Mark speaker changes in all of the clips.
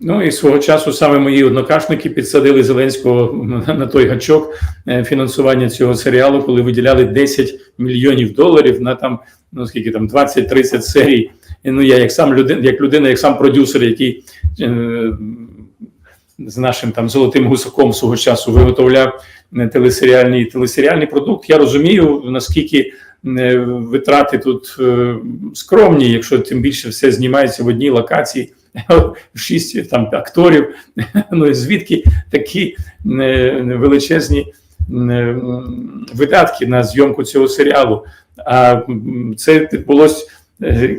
Speaker 1: Ну і свого часу саме мої однокашники підсадили Зеленського на той гачок е, фінансування цього серіалу, коли виділяли 10 мільйонів доларів на там ну скільки там 20-30 серій. Ну я як сам людина, як людина, як сам продюсер, який е, з нашим там золотим гусаком свого часу виготовляв е, телесеріальний телесеріальний продукт. Я розумію наскільки е, витрати тут скромні, якщо тим більше все знімається в одній локації. Шість там акторів. Ну і звідки такі е, величезні е, видатки на зйомку цього серіалу? А це відбулось е,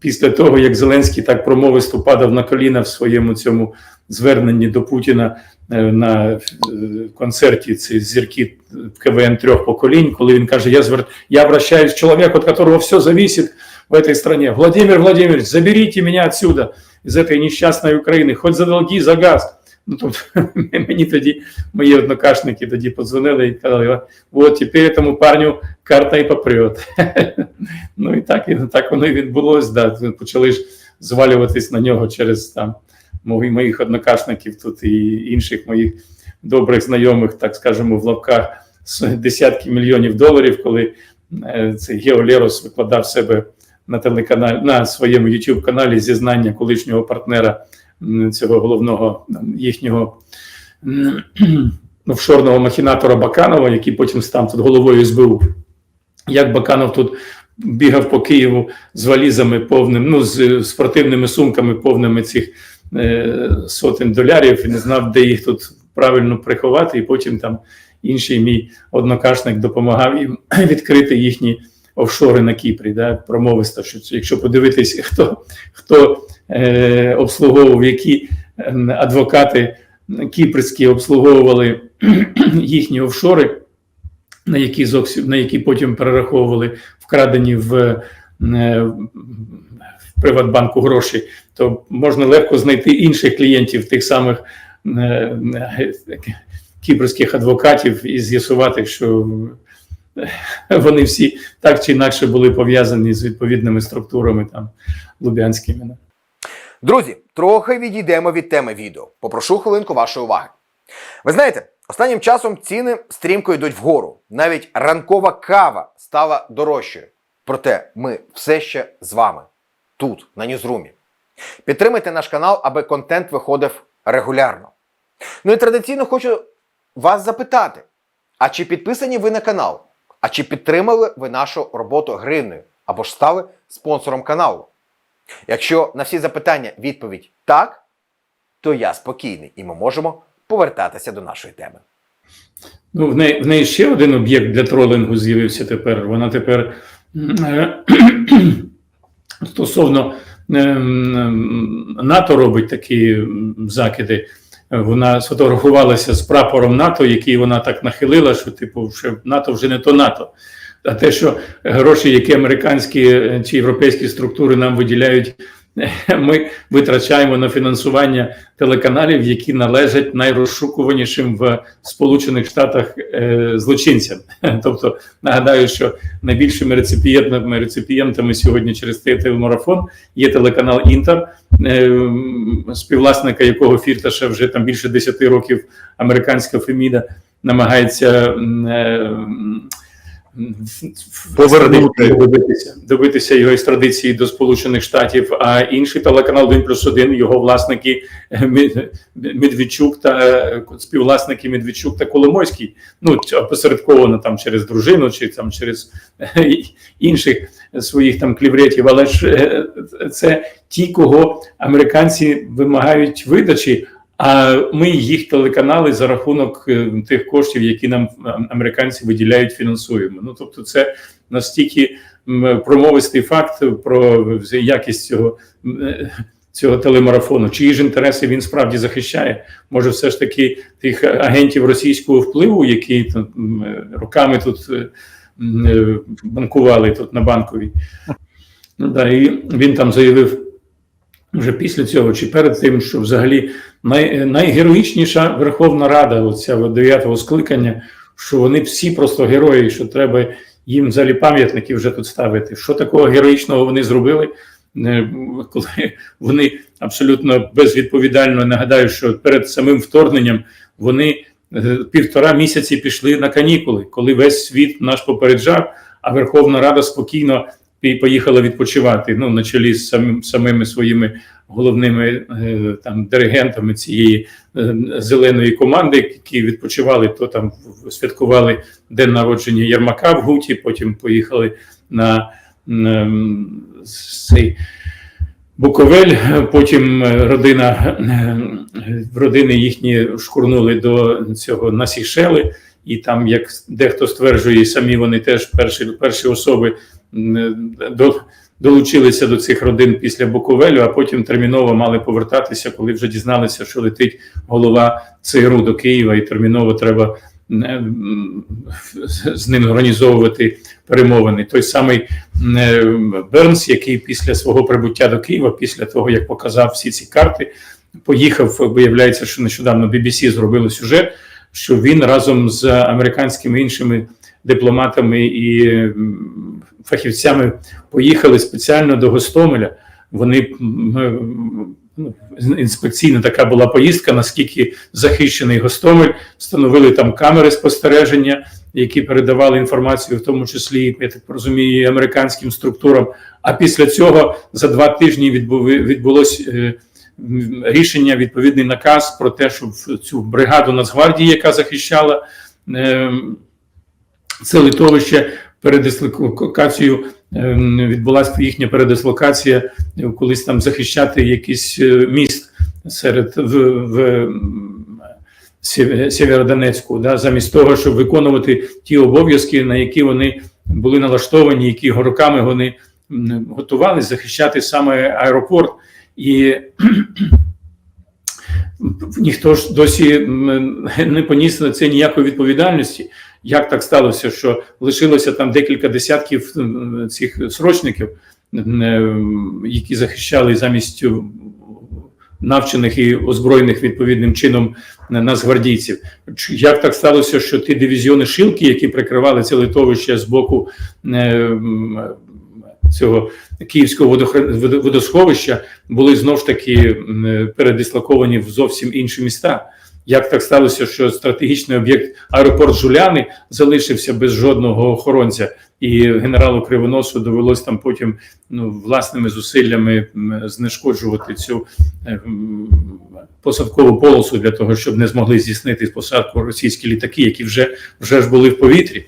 Speaker 1: після того, як Зеленський так промовисто падав на коліна в своєму цьому зверненні до Путіна на концерті ці зірки КВН трьох поколінь, коли він каже: Я звер... я обращаюсь к человеку, от которого все зависит в этой стране. Владимир Владимирович, заберите меня отсюда, из этой нещасної України, хоч за долги, за газ. Ну, тобто, мені тоді мої однокашники тоді подзвонили і казали, от тепер цьому парню карта і попрет. ну і так, і так воно і відбулось. Да. Почали ж звалюватись на нього через там моїх, однокашників тут і інших моїх добрих знайомих, так скажемо, в лапках з десятки мільйонів доларів, коли е, цей Гео Лерос викладав себе на телеканалі на своєму youtube каналі зізнання колишнього партнера цього головного їхнього офшорного махінатора Баканова, який потім став тут головою СБУ. Як Баканов тут бігав по Києву з валізами повним, ну з спортивними сумками повними цих е, сотень долярів і не знав, де їх тут правильно приховати, і потім там інший мій однокашник допомагав їм відкрити їхні офшори на Кіпрі. Да, промовисто, що якщо подивитись, хто хто е, обслуговував, які е, адвокати кіпрські обслуговували їхні офшори, на які зовсім на які потім перераховували вкрадені в, е, в Приватбанку гроші, то можна легко знайти інших клієнтів тих самих е, е, кіпрських адвокатів і з'ясувати, що вони всі так чи інакше були пов'язані з відповідними структурами там лубянськими.
Speaker 2: Друзі, трохи відійдемо від теми відео. Попрошу хвилинку вашої уваги. Ви знаєте, останнім часом ціни стрімко йдуть вгору. Навіть ранкова кава стала дорожчою. Проте ми все ще з вами тут, на Ньюзрумі. Підтримайте наш канал, аби контент виходив регулярно. Ну і традиційно хочу вас запитати: а чи підписані ви на канал? А чи підтримали ви нашу роботу гривнею або ж стали спонсором каналу? Якщо на всі запитання відповідь так, то я спокійний і ми можемо повертатися до нашої теми.
Speaker 1: Ну, в неї, в неї ще один об'єкт для тролингу з'явився тепер. Вона тепер стосовно ем, НАТО робить такі закиди. Вона сфотографувалася з прапором НАТО, який вона так нахилила, що типу, що НАТО вже не то НАТО. А те, що гроші, які американські е, чи європейські структури нам виділяють, ми витрачаємо на фінансування телеканалів, які належать найрозшукуванішим в Сполучених Штатах е, злочинцям. Тобто нагадаю, що найбільшими реципієнтами реципієнтами сьогодні через телемарафон є телеканал Інтер, е, співвласника якого Фірташа вже там більше 10 років американська Феміда намагається.
Speaker 3: Повернути.
Speaker 1: добитися, добитися його екстрадиції до Сполучених Штатів. А інший телеканал 1 плюс 1, його власники е, Медведчук та е, співвласники Медведчук та Коломойський. Ну опосередковано там через дружину чи там через е, інших своїх там клівретів. Але ж це ті, кого американці вимагають видачі. А ми їх телеканали за рахунок е, тих коштів, які нам е, американці виділяють, фінансуємо. Ну тобто, це настільки промовистий факт про якість цього, е, цього телемарафону. Чиї ж інтереси він справді захищає? Може, все ж таки тих агентів російського впливу, які тут, м, е, роками тут банкували тут на банковій. Ну да, і він там заявив вже після цього чи перед тим, що взагалі най, найгероїчніша Верховна Рада, оця дев'ятого скликання, що вони всі просто герої, що треба їм взагалі пам'ятники вже тут ставити. Що такого героїчного вони зробили? е, коли вони абсолютно безвідповідально нагадаю, що перед самим вторгненням вони е, півтора місяці пішли на канікули, коли весь світ наш попереджав, а Верховна Рада спокійно пі- поїхала відпочивати. Ну на чолі з самим самими своїми головними е, там диригентами цієї е, зеленої команди, які відпочивали, то там святкували день народження Єрмака в Гуті, потім поїхали на, на цей Буковель, потім родина родини їхні шкурнули до цього на Сійшели, і там, як дехто стверджує, самі вони теж перші, перші особи до, долучилися до цих родин після Буковелю, а потім терміново мали повертатися, коли вже дізналися, що летить голова ЦРУ до Києва, і терміново треба з ним організовувати перемовини. Той самий Бернс, який після свого прибуття до Києва, після того як показав всі ці карти, поїхав. Виявляється, що нещодавно BBC зробили сюжет, що він разом з американськими іншими дипломатами і фахівцями поїхали спеціально до Гостомеля. Вони ну, інспекційна така була поїздка, наскільки захищений Гостомель, встановили там камери спостереження, які передавали інформацію, в тому числі, я так розумію, американським структурам. А після цього за два тижні відбулось е, рішення, відповідний наказ про те, щоб цю бригаду Нацгвардії, яка захищала е, це литовище, передислокацією е, відбулася їхня передислокація, е, колись там захищати якийсь е, міст серед в, в Сєвєродонецьку, да, замість того, щоб виконувати ті обов'язки, на які вони були налаштовані, які роками вони готувалися захищати саме аеропорт. І ніхто ж досі не поніс на це ніякої відповідальності. Як так сталося, що лишилося там декілька десятків цих срочників, е, які захищали замість навчених і озброєних відповідним чином нацгвардійців. Як так сталося, що ті дивізіони Шилки, які прикривали це литовище з боку е, цього київського водосховища, були знов ж таки е, передислоковані в зовсім інші міста? Як так сталося, що стратегічний об'єкт аеропорт Жуляни залишився без жодного охоронця, і генералу Кривоносу довелось там потім ну, власними зусиллями знешкоджувати цю е, посадкову полосу для того, щоб не змогли здійснити посадку російські літаки, які вже, вже ж були в повітрі.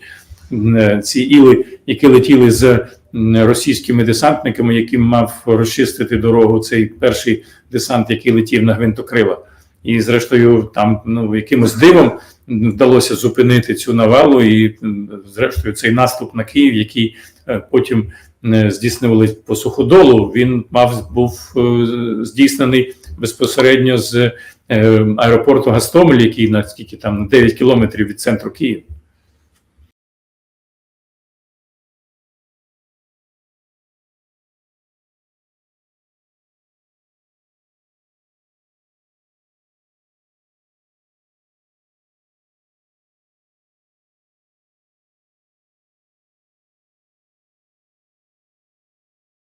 Speaker 1: Е, Ці іли, які летіли з російськими десантниками, яким мав розчистити дорогу цей перший десант, який летів на гвинтокрила. І, зрештою, там ну якимось дивом вдалося зупинити цю навалу, і зрештою цей наступ на Київ, який е, потім е, здійснювали по суходолу, він мав був е, здійснений безпосередньо з аеропорту Гастомель, який на скільки там на 9 кілометрів від центру Києва.